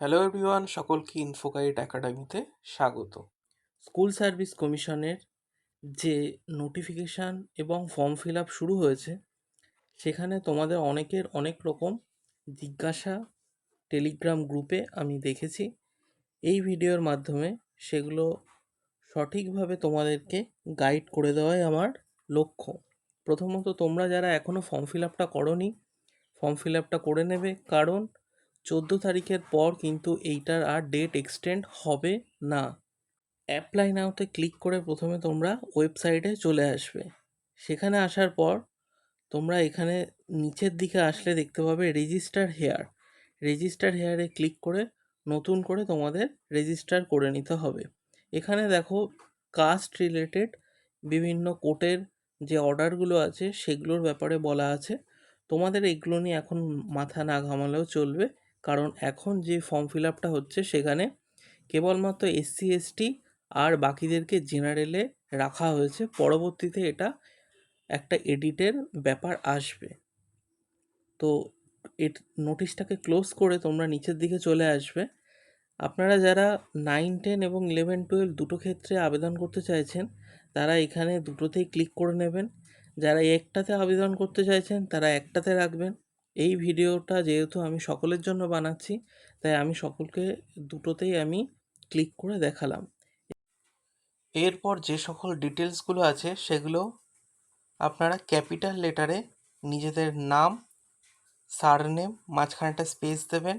Hello everyone সকলকে ইনফোকাইট একাডেমিতে স্বাগত। স্কুল সার্ভিস কমিশনের যে নোটিফিকেশান এবং ফর্ম ফিল আপ শুরু হয়েছে, সেখানে তোমাদের অনেকের অনেক রকম জিজ্ঞাসা টেলিগ্রাম গ্রুপে আমি দেখেছি। এই ভিডিওর মাধ্যমে সেগুলো সঠিকভাবে তোমাদেরকে গাইড করে দেওয়াই আমার লক্ষ্য। প্রথমত তোমরা যারা এখনও ফর্ম ফিল আপটা করনি ফর্ম ফিল আপটা করে নেবে। কারণ চোদ্দ তারিখের পর কিন্তু এইটার আর ডেট এক্সটেন্ড হবে না। অ্যাপ্লাই নাওতে ক্লিক করে প্রথমে তোমরা ওয়েবসাইটে চলে আসবে। সেখানে আসার পর তোমরা এখানে নিচের দিকে আসলে দেখতে পাবে রেজিস্টার হেয়ার রেজিস্টার হেয়ারে ক্লিক করে নতুন করে তোমাদের রেজিস্টার করে নিতে হবে। এখানে দেখো কাস্ট রিলেটেড বিভিন্ন কোর্টের যে অর্ডারগুলো আছে সেগুলোর ব্যাপারে বলা আছে। তোমাদের এগুলো নিয়ে এখন মাথা না ঘামালেও চলবে। কারণ এখন যে ফর্ম ফিল আপটা হচ্ছে সেখানে কেবলমাত্র এসসি এসটি আর বাকিদেরকে জেনারেলে রাখা হয়েছে। পরবর্তীতে এটা একটা এডিটের ব্যাপার আসবে। তো এট, নোটিশটাকে ক্লোজ করে তোমরা নিচের দিকে চলে আসবে। আপনারা যারা নাইন টেন এবং ইলেভেন টুয়েলভ দুটো ক্ষেত্রে আবেদন করতে চাইছেন, তারা এখানে দুটোতেই ক্লিক করে নেবেন। যারা একটাতে আবেদন করতে চাইছেন, তারা একটাতে রাখবেন। এই ভিডিওটা যেহেতু আমি সকলের জন্য বানাচ্ছি, তাই আমি সকলকে দুটোতেই আমি ক্লিক করে দেখালাম। এরপর যে সকল ডিটেলসগুলো আছে, সেগুলো আপনারা ক্যাপিটাল লেটারে নিজেদের নাম, সারনেম মাঝখানে একটা স্পেস দেবেন,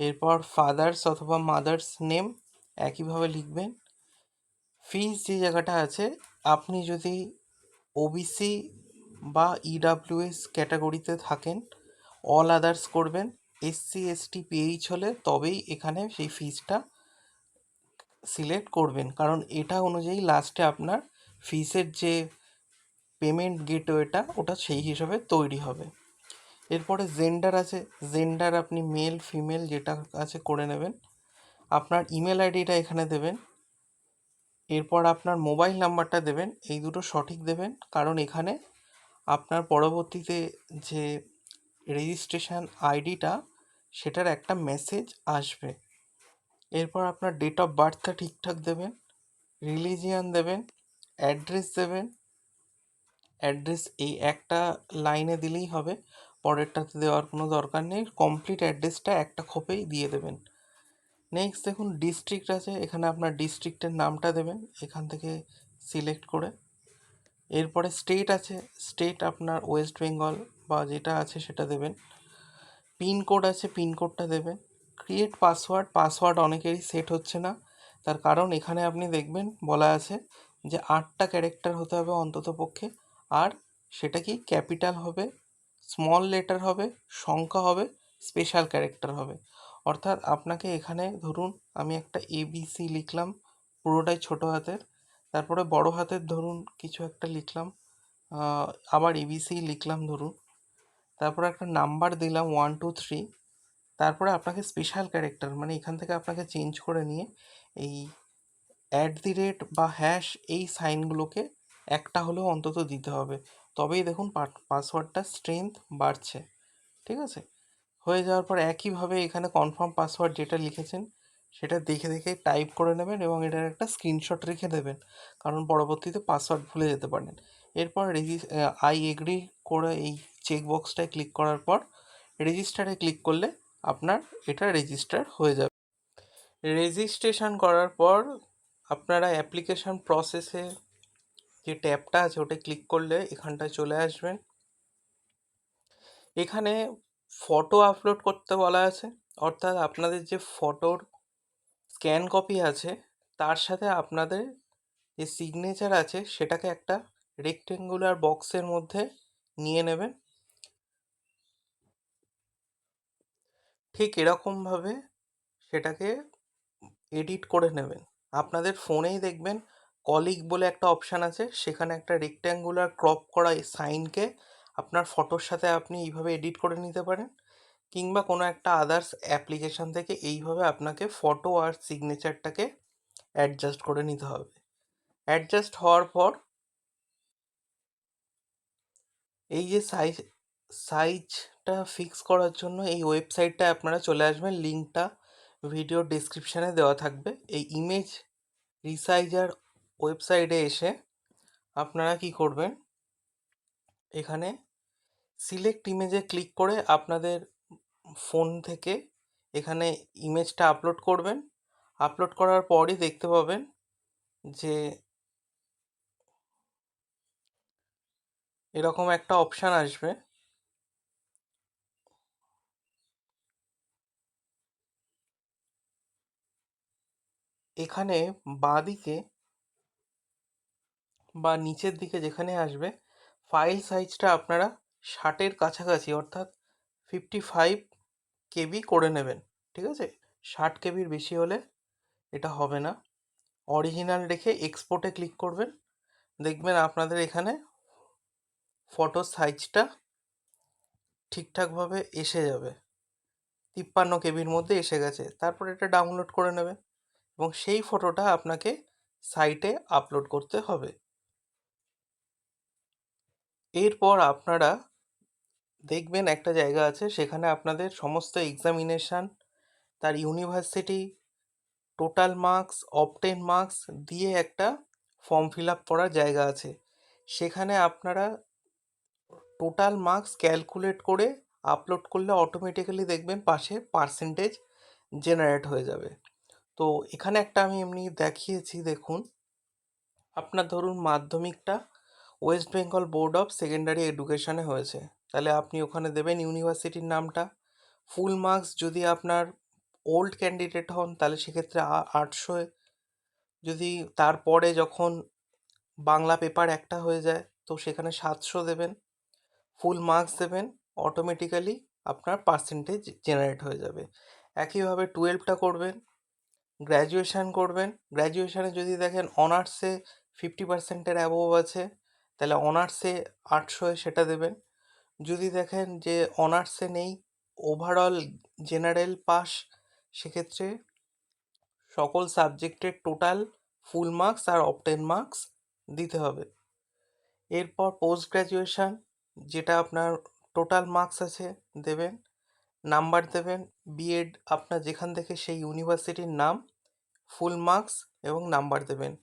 এরপর ফাদার্স অথবা মাদার্স নেম একইভাবে লিখবেন। ফিস যে জায়গাটা আছে, আপনি যদি ওবিসি বা ইডাব্লিউএস ক্যাটাগরিতে থাকেন অল আদার্স করবেন এসসি এসটি পিএইচ হলে তবেই এখানে সেই ফিজটা সিলেক্ট করবেন। কারণ এটা অনুযায়ী লাস্টে আপনার ফিসের যে পেমেন্ট গেটওয়েটা ওটা সেই হিসাবে তৈরি হবে। এরপরে জেন্ডার আছে জেন্ডার আপনি মেল ফিমেল যেটা আছে করে নেবেন। আপনার ইমেল আইডিটা এখানে দেবেন। এরপর আপনার মোবাইল নাম্বারটা দেবেন, এই দুটো সঠিক দেবেন। কারণ এখানে আপনার পরবর্তীতে যে রেজিস্ট্রেশন আইডিটা সেটার একটা মেসেজ আসবে। এরপর আপনার ডেট অফ বার্থটা ঠিকঠাক দেবেন রিলিজিয়ান দেবেন অ্যাড্রেস দেবেন অ্যাড্রেস এই একটা লাইনে দিলেই হবে, পরেরটাতে দেওয়ার কোনো দরকার নেই কমপ্লিট অ্যাড্রেসটা একটা খোপেই দিয়ে দেবেন। নেক্সট দেখুন ডিস্ট্রিক্ট আছে, এখানে আপনার ডিস্ট্রিক্টের নামটা দেবেন, এখান থেকে সিলেক্ট করে। এরপরে স্টেট আছে স্টেট আপনার ওয়েস্ট বেঙ্গল বা যেটা আছে সেটা দেবেন। পিনকোড আছে পিনকোডটা দেবেন। ক্রিয়েট পাসওয়ার্ড পাসওয়ার্ড অনেকেরই সেট হচ্ছে না। তার কারণ এখানে আপনি দেখবেন বলা আছে যে আটটা ক্যারেক্টার হতে হবে অন্তত পক্ষে। আর সেটা কি ক্যাপিটাল হবে, স্মল লেটার হবে, সংখ্যা হবে, স্পেশাল ক্যারেক্টার হবে। অর্থাৎ আপনাকে এখানে ধরুন আমি একটা এবিসি লিখলাম, পুরোটাই ছোটো হাতের। তারপরে বড় হাতের ধরুন কিছু একটা লিখলাম আবার এবিসি লিখলাম ধরুন। তারপরে একটা নাম্বার দিলাম ওয়ান টু থ্রি তারপরে আপনাকে স্পেশাল ক্যারেক্টার মানে এখান থেকে আপনাকে চেঞ্জ করে নিয়ে এই অ্যাট দি রেট বা হ্যাশ এই সাইনগুলোকে একটা হলেও অন্তত দিতে হবে। তবেই দেখুন পাসওয়ার্ডটা স্ট্রেংথ বাড়ছে, ঠিক আছে? হয়ে যাওয়ার পর একইভাবে এখানে কনফার্ম পাসওয়ার্ড যেটা লিখেছেন, সেটা দেখে দেখে টাইপ করে নেবেন এবং এটার একটা স্ক্রিনশট রেখে দেবেন, কারণ পরবর্তীতে পাসওয়ার্ড ভুলে যেতে পারেন এরপর রেজি আই এগ্রি করে এই চেক বক্সটায় ক্লিক করার পর রেজিস্টারে ক্লিক করলে আপনার এটা রেজিস্টার হয়ে যাবে। রেজিস্ট্রেশন করার পর আপনারা অ্যাপ্লিকেশান প্রসেসে যে ট্যাবটা আছে ওটা ক্লিক করলে এখানটায় চলে আসবেন। এখানে ফটো আপলোড করতে বলা আছে, অর্থাৎ আপনাদের যে ফটোর স্ক্যান কপি আছে, তার সাথে আপনাদের যে সিগনেচার আছে সেটাকে একটা রেক্টেঙ্গুলার বক্সের মধ্যে নিয়ে নেবেন। ঠিক এরকমভাবে সেটাকে এডিট করে নেবেন। আপনাদের ফোনেই দেখবেন কলিক বলে একটা অপশান আছে, সেখানে একটা রেক্ট্যাঙ্গুলার ক্রপ করা সাইনকে আপনার ফটোর সাথে আপনি এইভাবে এডিট করে নিতে পারেন, কিংবা কোনো একটা আদার্স অ্যাপ্লিকেশান থেকে এইভাবে আপনাকে ফটো আর সিগনেচারটাকে অ্যাডজাস্ট করে নিতে হবে। অ্যাডজাস্ট হওয়ার পর এই যে সাইজ সাইজটা ফিক্স করার জন্য এই ওয়েবসাইটটায় আপনারা চলে আসবেন। লিঙ্কটা ভিডিও ডেসক্রিপশানে দেওয়া থাকবে। এই ইমেজ রিসাইজার ওয়েবসাইটে এসে আপনারা কি করবেন? এখানে সিলেক্ট ইমেজে ক্লিক করে আপনাদের ফোন থেকে এখানে ইমেজটা আপলোড করবেন। আপলোড করার পরই দেখতে পাবেন যে এরকম একটা অপশান আসবে। এখানে বাঁদিকে বা নিচের দিকে যেখানে আসবে ফাইল সাইজটা আপনারা ষাটের কাছাকাছি, অর্থাৎ ফিফটি ফাইভ কেবি করে নেবেন, ঠিক আছে? ষাট কেবির বেশি হলে এটা হবে না। অরিজিনাল রেখে এক্সপোর্টে ক্লিক করবেন। দেখবেন আপনাদের এখানে ফটো সাইজটা ঠিকঠাকভাবে এসে যাবে। তিপ্পান্ন কেবির মধ্যে এসে গেছে। তারপর এটা ডাউনলোড করে নেবে এবং সেই ফটোটা আপনাকে সাইটে আপলোড করতে হবে। এরপর আপনারা দেখবেন একটা জায়গা আছে, সেখানে আপনাদের সমস্ত এক্সামিনেশান তার university total marks obtain marks দিয়ে একটা ফর্ম ফিল আপ করার জায়গা আছে। সেখানে আপনারা টোটাল মার্কস ক্যালকুলেট করে আপলোড করলে অটোমেটিক্যালি দেখবেন পাশে পার্সেন্টেজ জেনারেট হয়ে যাবে। তো এখানে একটা আমি এমনি দেখিয়েছি, দেখুন। আপনার ধরুন মাধ্যমিকটা West Bengal board of secondary এডুকেশনে হয়েছে। তাহলে আপনি ওখানে দেবেন ইউনিভার্সিটির নামটা। ফুল মার্কস যদি আপনার ওল্ড ক্যান্ডিডেট হন, তাহলে সেক্ষেত্রে আটশোয় যদি তারপরে যখন বাংলা পেপার একটা হয়ে যায়, তো সেখানে সাতশো দেবেন। ফুল মার্কস দেবেন অটোমেটিক্যালি আপনার পার্সেন্টেজ জেনারেট হয়ে যাবে। একইভাবে টুয়েলভটা করবেন গ্র্যাজুয়েশান করবেন গ্র্যাজুয়েশানে যদি দেখেন অনার্সে ফিফটি পার্সেন্টের অ্যাবোভ আছে, তাহলে অনার্সে আটশোয় সেটা দেবেন। যদি দেখেন যে অনার্সে নেই ওভারঅল জেনারেল পাস সেক্ষেত্রে সকল সাবজেক্টের টোটাল ফুল মার্কস আর অপটেন মার্কস দিতে হবে। এরপর পোস্ট গ্র্যাজুয়েশান যেটা আপনার টোটাল মার্কস আছে, দেবেন। নাম্বার দেবেন বিএড আপনার যেখান থেকে সেই ইউনিভার্সিটির নাম ফুল মার্কস এবং নাম্বার দেবেন।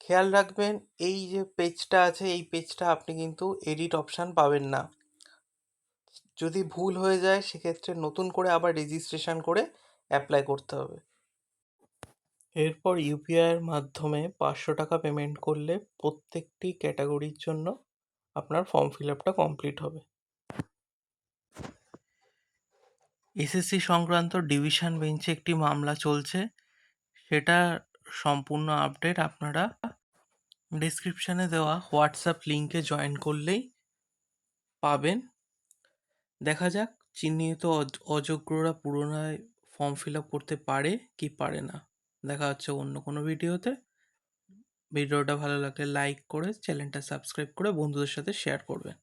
খেয়াল রাখবেন, এই যে পেজটা আছে, এই পেজটা আপনি কিন্তু এডিট অপশান পাবেন না। যদি ভুল হয়ে যায়, সেক্ষেত্রে নতুন করে আবার রেজিস্ট্রেশন করে অ্যাপ্লাই করতে হবে। এরপর ইউপিআইয়ের মাধ্যমে পাঁচশো টাকা পেমেন্ট করলে প্রত্যেকটি ক্যাটাগরির জন্য আপনার ফর্ম ফিল আপটা কমপ্লিট হবে এসএসসি সংক্রান্ত ডিভিশন বেঞ্চে একটি মামলা চলছে। সেটা সম্পূর্ণ আপডেট আপনারা ডিসক্রিপশানে দেওয়া হোয়াটসঅ্যাপ লিঙ্কে জয়েন করলেই পাবেন। দেখা যাক চিহ্নিত অযোগ্যরা পুনরায় ফর্ম ফিল আপ করতে পারে কি পারে না। দেখা হচ্ছে অন্য কোনো ভিডিওতে ভিডিওটা ভালো লাগলে লাইক করে চ্যানেলটা সাবস্ক্রাইব করে বন্ধুদের সাথে শেয়ার করবেন।